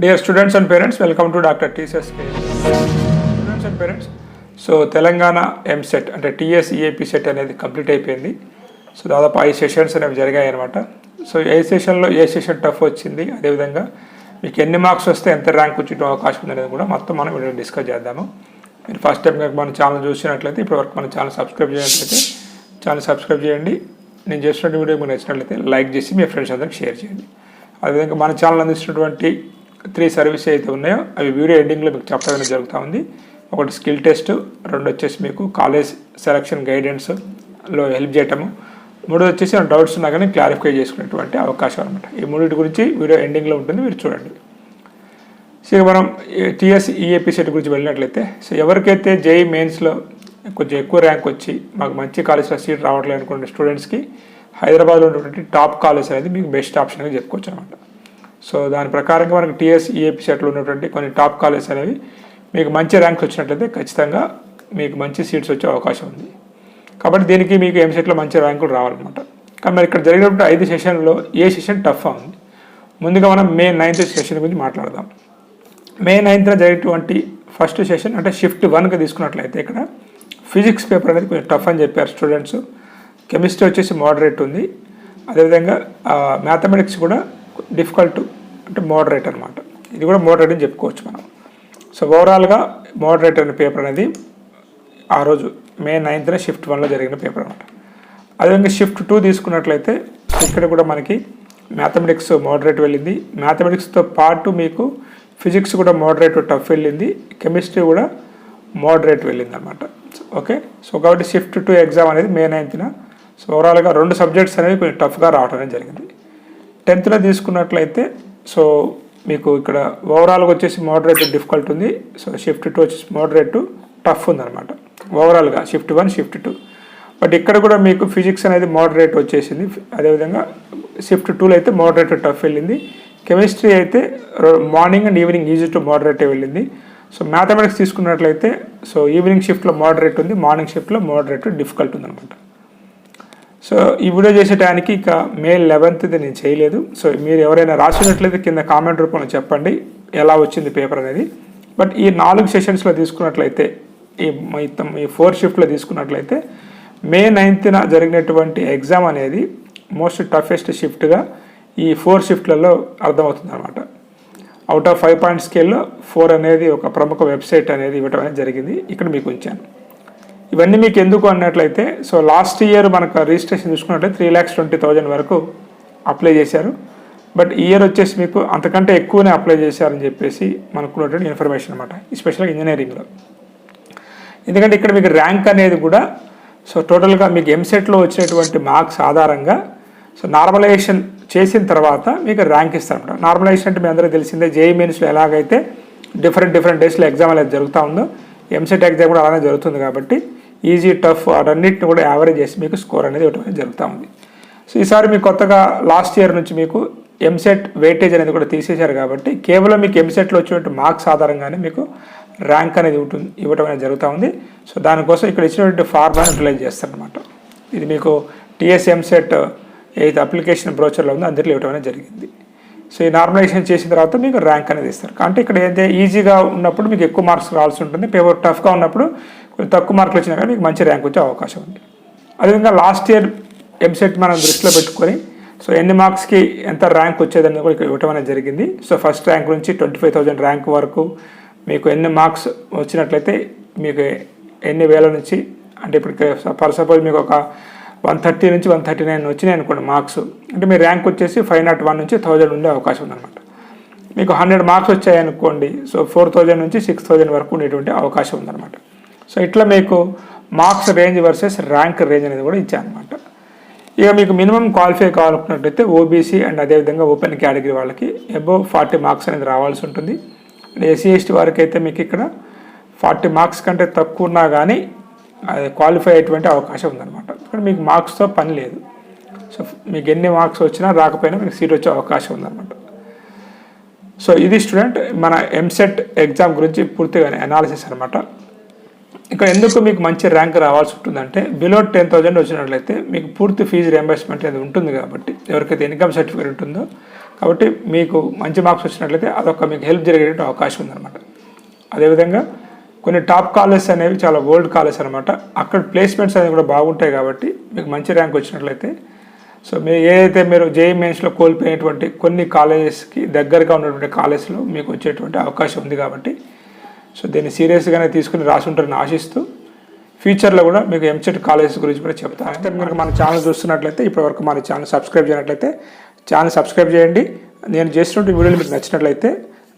Dear students and parents welcome to doctor టీసెస్ students and parents so Telangana EAMCET అంటే TS EAP CET అనేది complete అయిపోయింది. So దాదాపు ఐదు sessions అనేవి జరిగాయి అనమాట సో ఏ సెషన్లో ఏ సెషన్ టఫ్ వచ్చింది అదేవిధంగా మీకు ఎన్ని మార్క్స్ వస్తే ఎంత ర్యాంక్ వచ్చే అవకాశం ఉంది అనేది కూడా మొత్తం మనం వీడియో డిస్కస్ చేద్దాము. మీరు ఫస్ట్ టైం కనుక మన ఛానల్ చూసినట్లయితే ఇప్పటివరకు మన ఛానల్ సబ్స్క్రైబ్ చేయనట్లయితే ఛానల్ సబ్స్క్రైబ్ చేయండి. నేను చేస్తున్న వీడియో మీకు నచ్చినట్లయితే లైక్ చేసి మీ ఫ్రెండ్స్ అందరికి షేర్ చేయండి. అదేవిధంగా మన ఛానల్ అందిస్తున్నటువంటి త్రీ సర్వీస్ అయితే ఉన్నాయో అవి వీడియో ఎండింగ్లో మీకు చెప్పడం జరుగుతూ ఉంది. ఒకటి స్కిల్ టెస్ట్ రెండు వచ్చేసి మీకు కాలేజ్ సెలక్షన్ గైడెన్స్లో హెల్ప్ చేయటము. మూడోది వచ్చేసి డౌట్స్ ఉన్నా కానీ క్లారిఫై చేసుకునేటువంటి అవకాశం అనమాట ఈ మూడింటి గురించి వీడియో ఎండింగ్లో ఉంటుంది మీరు చూడండి. సో ఇక మనం టీఎస్ ఈఏపీ సెట్ గురించి వెళ్ళినట్లయితే సో ఎవరికైతే జేఈ మెయిన్స్లో కొంచెం ఎక్కువ ర్యాంక్ వచ్చి మాకు మంచి కాలేజ్లో సీట్ రావట్లేదు అనుకునే స్టూడెంట్స్కి హైదరాబాద్లో ఉన్నటువంటి టాప్ కాలేజ్ అనేది మీకు బెస్ట్ ఆప్షన్గా చెప్పుకోవచ్చు అనమాట సో దాని ప్రకారంగా మనకి టీఎస్ ఈఏపీ సెట్లు ఉన్నటువంటి కొన్ని టాప్ కాలేజ్ అనేవి మీకు మంచి ర్యాంక్స్ వచ్చినట్లయితే ఖచ్చితంగా మీకు మంచి సీట్స్ వచ్చే అవకాశం ఉంది. కాబట్టి దీనికి మీకు ఎంసెట్లో మంచి ర్యాంకులు రావాలన్నమాట. కానీ మరి ఇక్కడ జరిగినటువంటి ఐదు సెషన్లో ఏ సెషన్ టఫ్ ఉంది? ముందుగా మనం మే నైన్త్ సెషన్ గురించి మాట్లాడదాం. మే నైన్త్న జరిగేటువంటి ఫస్ట్ సెషన్ అంటే షిఫ్ట్ వన్కి తీసుకున్నట్లయితే ఇక్కడ ఫిజిక్స్ పేపర్ అనేది కొంచెం టఫ్ అని చెప్పారు స్టూడెంట్స్. కెమిస్ట్రీ వచ్చేసి మోడరేట్ ఉంది. అదేవిధంగా మ్యాథమెటిక్స్ కూడా డిఫికల్ట్ అంటే మోడరేట్ అనమాట ఇది కూడా మోడరేట్ అని చెప్పుకోవచ్చు మనం. సో ఓవరాల్గా మోడరేట్ అనే పేపర్ అనేది ఆ రోజు మే నైన్త్న షిఫ్ట్ వన్లో జరిగిన పేపర్ అనమాట అదేవిధంగా షిఫ్ట్ టూ తీసుకున్నట్లయితే ఇక్కడ కూడా మనకి మ్యాథమెటిక్స్ మోడరేట్ వెళ్ళింది. మ్యాథమెటిక్స్తో పాటు మీకు ఫిజిక్స్ కూడా మోడరేట్ టఫ్ వెళ్ళింది. కెమిస్ట్రీ కూడా మోడరేట్ వెళ్ళింది అనమాట ఓకే సో కాబట్టి షిఫ్ట్ టూ ఎగ్జామ్ అనేది మే నైన్త్న సో ఓవరాల్గా రెండు సబ్జెక్ట్స్ అనేవి కొంచెం టఫ్గా రావడం అనేది జరిగింది. టెన్త్లో తీసుకున్నట్లయితే సో మీకు ఇక్కడ ఓవరాల్గా వచ్చేసి మోడరేట్ డిఫికల్ట్ ఉంది. సో షిఫ్ట్ టూ వచ్చేసి మోడరేట్ టఫ్ ఉందన్నమాట. ఓవరాల్గా shift one shift two but ఇక్కడ కూడా మీకు ఫిజిక్స్ అనేది మోడరేట్ వచ్చేసింది. అదేవిధంగా షిఫ్ట్ టూలో అయితే మోడరేట్ టఫ్ వెళ్ళింది. కెమిస్ట్రీ అయితే morning and evening easy to moderate వెళ్ళింది. సో మ్యాథమెటిక్స్ తీసుకున్నట్లయితే సో ఈవినింగ్ షిఫ్ట్లో మోడరేట్ ఉంది మార్నింగ్ షిఫ్ట్లో మోడరేట్ డిఫికల్ట్ ఉందన్నమాట. సో ఈ వీడియో చేసే ఇక మే లెవెన్త్ నేను చేయలేదు. సో మీరు ఎవరైనా రాసినట్లయితే కింద కామెంట్ రూపంలో చెప్పండి ఎలా వచ్చింది పేపర్ అనేది. బట్ ఈ నాలుగు సెషన్స్లో తీసుకున్నట్లయితే ఈ మొత్తం ఈ ఫోర్ షిఫ్ట్లో తీసుకున్నట్లయితే మే నైన్త్న జరిగినటువంటి ఎగ్జామ్ అనేది మోస్ట్ టఫెస్ట్ షిఫ్ట్గా ఈ ఫోర్ షిఫ్ట్లలో అర్థమవుతుంది అనమాట అవుట్ ఆఫ్ ఫైవ్ పాయింట్ స్కేల్లో ఫోర్ అనేది ఒక ప్రముఖ వెబ్సైట్ అనేది ఇవ్వడం అనేది జరిగింది. ఇక్కడ మీకు ఉంచాను. ఇవన్నీ మీకు ఎందుకు అన్నట్లయితే సో లాస్ట్ ఇయర్ మనకు రిజిస్ట్రేషన్ చూసుకున్నట్లయితే త్రీ ల్యాక్స్ ట్వంటీ థౌజండ్ వరకు అప్లై చేశారు. బట్ ఇయర్ వచ్చేసి మీకు అంతకంటే ఎక్కువనే అప్లై చేశారని చెప్పేసి మనకున్నటువంటి ఇన్ఫర్మేషన్ అనమాట స్పెషల్గా ఇంజనీరింగ్లో ఎందుకంటే ఇక్కడ మీకు ర్యాంక్ అనేది కూడా సో టోటల్గా మీకు ఎంసెట్లో వచ్చినటువంటి మార్క్స్ ఆధారంగా సో నార్మలైజేషన్ చేసిన తర్వాత మీకు ర్యాంక్ ఇస్తారనమాట నార్మలైజేషన్ అంటే మీ అందరికీ తెలిసిందే జేఈ మెయిన్స్లో ఎలాగైతే డిఫరెంట్ డిఫరెంట్ డేస్లో ఎగ్జామ్ అనేది జరుగుతూ ఉందో ఎంసెట్ ఎగ్జామ్ కూడా అలానే జరుగుతుంది కాబట్టి ఈజీ టఫ్ అటన్నిటిని కూడా యావరేజ్ చేసి మీకు స్కోర్ అనేది ఇవ్వడం జరుగుతూ ఉంది. సో ఈసారి మీకు కొత్తగా లాస్ట్ ఇయర్ నుంచి మీకు ఎంసెట్ వెయిటేజ్ అనేది కూడా తీసేశారు కాబట్టి కేవలం మీకు ఎంసెట్లో వచ్చినటువంటి మార్క్స్ ఆధారంగానే మీకు ర్యాంక్ అనేది ఉంటుంది ఇవ్వడం అనేది జరుగుతూ ఉంది. సో దానికోసం ఇక్కడ ఇచ్చినటువంటి ఫార్మాని యూటిలైజ్ చేస్తారనమాట ఇది మీకు టీఎస్ ఎంసెట్ ఏదైతే అప్లికేషన్ బ్రోచర్లో ఉందో అందులో ఇవ్వడం అనేది జరిగింది. సో ఈ నార్మలైజేషన్ చేసిన తర్వాత మీకు ర్యాంక్ అనేది ఇస్తారు. అంటే ఇక్కడ ఏదైతే ఈజీగా ఉన్నప్పుడు మీకు ఎక్కువ మార్క్స్ రావాల్సి ఉంటుంది పేపర్ టఫ్గా ఉన్నప్పుడు కొంచెం తక్కువ మార్కులు వచ్చినా కానీ మీకు మంచి ర్యాంక్ వచ్చే అవకాశం ఉంది. అదేవిధంగా లాస్ట్ ఇయర్ ఎంసెట్ మనం దృష్టిలో పెట్టుకొని సో ఎన్ని మార్క్స్కి ఎంత ర్యాంక్ వచ్చేదని కూడా ఇక్కడ ఇవ్వటం అనేది జరిగింది. సో ఫస్ట్ ర్యాంక్ నుంచి ట్వంటీ ఫైవ్ థౌజండ్ ర్యాంక్ వరకు మీకు ఎన్ని మార్క్స్ వచ్చినట్లయితే మీకు ఎన్ని వేల నుంచి అంటే ఇప్పుడు ఫర్ సపోజ్ మీకు ఒక వన్ థర్టీ నుంచి వన్ థర్టీ నైన్ వచ్చినాయి అనుకోండి మార్క్స్ అంటే మీ ర్యాంక్ వచ్చేసి ఫైవ్ నాట్ వన్ నుంచి థౌజండ్ ఉండే అవకాశం ఉందన్నమాట. మీకు హండ్రెడ్ మార్క్స్ వచ్చాయనుకోండి సో ఫోర్ థౌజండ్ నుంచి సిక్స్ థౌజండ్ వరకు ఉండేటువంటి అవకాశం ఉందన్నమాట. సో ఇట్లా మీకు marks range versus rank range అనేది కూడా ఇచ్చానమాట ఇక మీకు మినిమం క్వాలిఫై కావాలనుకున్నట్టయితే ఓబీసీ అండ్ అదేవిధంగా ఓపెన్ కేటగిరీ వాళ్ళకి అబోవ్ ఫార్టీ మార్క్స్ అనేది రావాల్సి ఉంటుంది. అండ్ ఎస్సీ ఎస్టీ వారికి అయితే మీకు ఇక్కడ ఫార్టీ మార్క్స్ కంటే తక్కువ ఉన్నా కానీ అది క్వాలిఫై అయ్యేటువంటి అవకాశం ఉందన్నమాట. ఇక్కడ మీకు మార్క్స్తో పని లేదు. సో మీకు ఎన్ని మార్క్స్ వచ్చినా రాకపోయినా మీకు సీట్ వచ్చే అవకాశం ఉందన్నమాట. సో ఇది స్టూడెంట్ మన ఎంసెట్ ఎగ్జామ్ గురించి పూర్తిగా అనాలిసిస్ అనమాట ఇక్కడ ఎందుకు మీకు మంచి ర్యాంక్ రావాల్సి ఉంటుందంటే బిలో టెన్ థౌజండ్ వచ్చినట్లయితే మీకు పూర్తి ఫీజు రియంబర్స్మెంట్ అనేది ఉంటుంది కాబట్టి ఎవరికైతే ఇన్కమ్ సర్టిఫికేట్ ఉంటుందో కాబట్టి మీకు మంచి మార్క్స్ వచ్చినట్లయితే అదొక మీకు హెల్ప్ జరిగే అవకాశం ఉందన్నమాట. అదేవిధంగా కొన్ని టాప్ కాలేజెస్ అనేవి చాలా ఓల్డ్ కాలేజ్ అనమాట అక్కడ ప్లేస్మెంట్స్ అనేవి కూడా బాగుంటాయి కాబట్టి మీకు మంచి ర్యాంక్ వచ్చినట్లయితే సో మీరు ఏదైతే మీరు జేఈ మెయిన్స్లో కోల్పోయినటువంటి కొన్ని కాలేజెస్కి దగ్గరగా ఉన్నటువంటి కాలేజ్లో మీకు వచ్చేటువంటి అవకాశం ఉంది కాబట్టి సో దీన్ని సీరియస్గానే తీసుకుని రాసి ఉంటారని ఆశిస్తూ ఫ్యూచర్లో కూడా మీకు ఎంసెట్ కాలేజెస్ గురించి కూడా చెప్తాను. అంటే మీరు మన ఛానల్ చూస్తున్నట్లయితే ఇప్పటివరకు మన ఛానల్ సబ్స్క్రైబ్ చేయనట్లయితే ఛానల్ సబ్స్క్రైబ్ చేయండి. నేను చేసినటువంటి వీడియోలు మీకు నచ్చినట్లయితే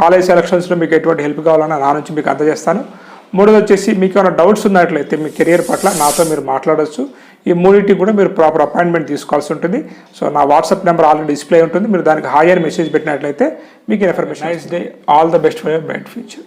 కాలేజ్ సెలక్షన్స్లో మీకు ఎటువంటి హెల్ప్ కావాలన్నా నా నుంచి మీకు అందజేస్తాను. మూడోది వచ్చేసి మీకు ఏమైనా డౌట్స్ ఉన్నట్లయితే మీ కెరియర్ పట్ల నాతో మీరు మాట్లాడవచ్చు ఈ మూడింటికి కూడా మీరు ప్రాపర్ అపాయింట్మెంట్ తీసుకోవాల్సి ఉంటుంది. సో నా వాట్సాప్ నెంబర్ ఆల్రెడీ డిస్ప్లే ఉంటుంది. మీరు దానికి హాయర్ మెసేజ్ పెట్టినట్లయితే మీకు information nice day all the best for your bright future